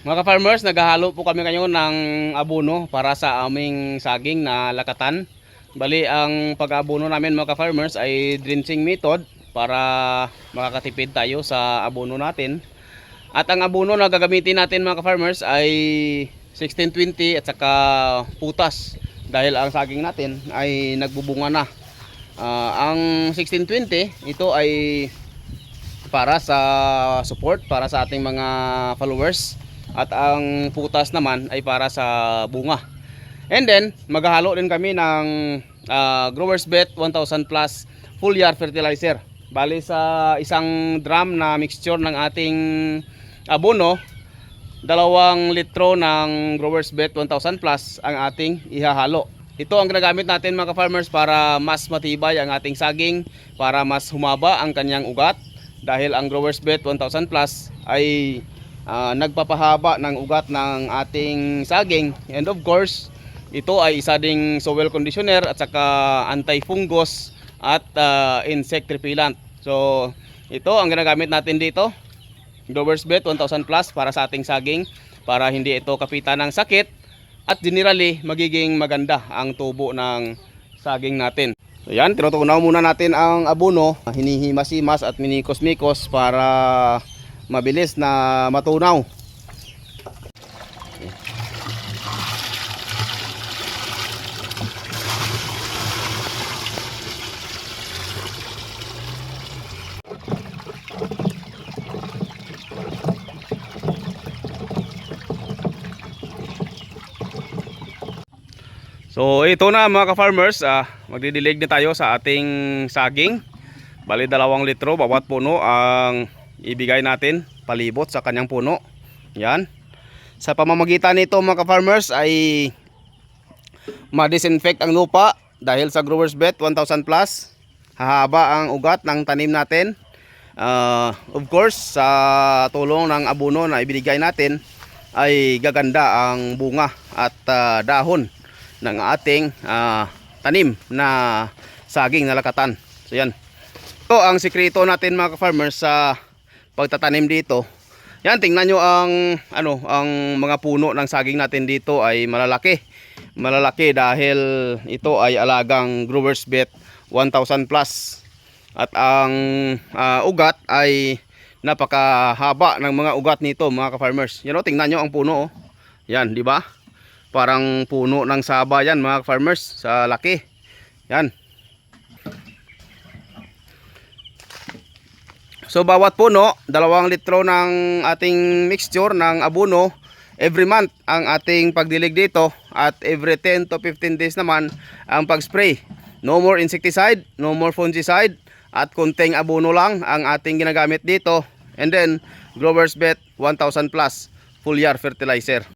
Mga farmers, naghahalo po kami ngayon ng abono para sa aming saging na lakatan. Bali, ang pag-abono namin mga farmers ay drenching method para makakatipid tayo sa abono natin. At ang abono na gagamitin natin mga farmers ay 1620 at saka putas dahil ang saging natin ay nagbubunga na. Ah, ang 1620 ito ay para sa support para sa ating mga followers at ang putas naman ay para sa bunga. And then maghahalo din kami ng ah, Growers Bet 1000 plus full year fertilizer. Bali sa isang drum na mixture ng ating abono, dalawang litro ng Growers Bet 1000 plus ang ating ihahalo. Ito ang ginagamit natin mga farmers para mas matibay ang ating saging, para mas humaba ang kanyang ugat dahil ang Growers Bet 1000 plus ay ah, nagpapahaba ng ugat ng ating saging and of course ito ay isa ding soil conditioner at saka anti-fungus at ah, insect repellent. So ito ang ginagamit natin dito. Growers Bet 1000 plus para sa ating saging para hindi ito kapitan ng sakit at generally magiging maganda ang tubo ng saging natin. So yan, tinutunaw muna natin ang abono, hinihimas-himas at minikos-mikos para mabilis na matunaw. So ito na mga ka-farmers, ah, magdidilig na tayo sa ating saging. Bali dalawang litro bawat puno ang ibigay natin palibot sa kanyang puno. Yan. Sa pamamagitan nito mga ka-farmers ay ma-disinfect ang lupa dahil sa Growers Bet 1000 plus hahaba ang ugat ng tanim natin. Ah, of course sa tulong ng abono na ibigay natin ay gaganda ang bunga at ah, dahon ng ating ah, tanim na saging na lakatan. So yan. Ito ang sikreto natin mga farmers sa pagtatanim dito. Yan, tingnan nyo ang ano, ang mga puno ng saging natin dito ay malalaki. Malalaki dahil ito ay alagang growers bet 1000 plus. At ang ah, ugat ay napakahaba ng mga ugat nito mga ka-farmers. Yan o, tingnan nyo ang puno oh. Yan, di ba? Parang puno ng saba yan mga farmers sa laki. Yan. So bawat puno, dalawang litro ng ating mixture ng abono every month ang ating pagdilig dito at every 10 to 15 days naman ang pag-spray. No more insecticide, no more fungicide at kunting abono lang ang ating ginagamit dito. And then Growers Bet 1000 plus full year fertilizer.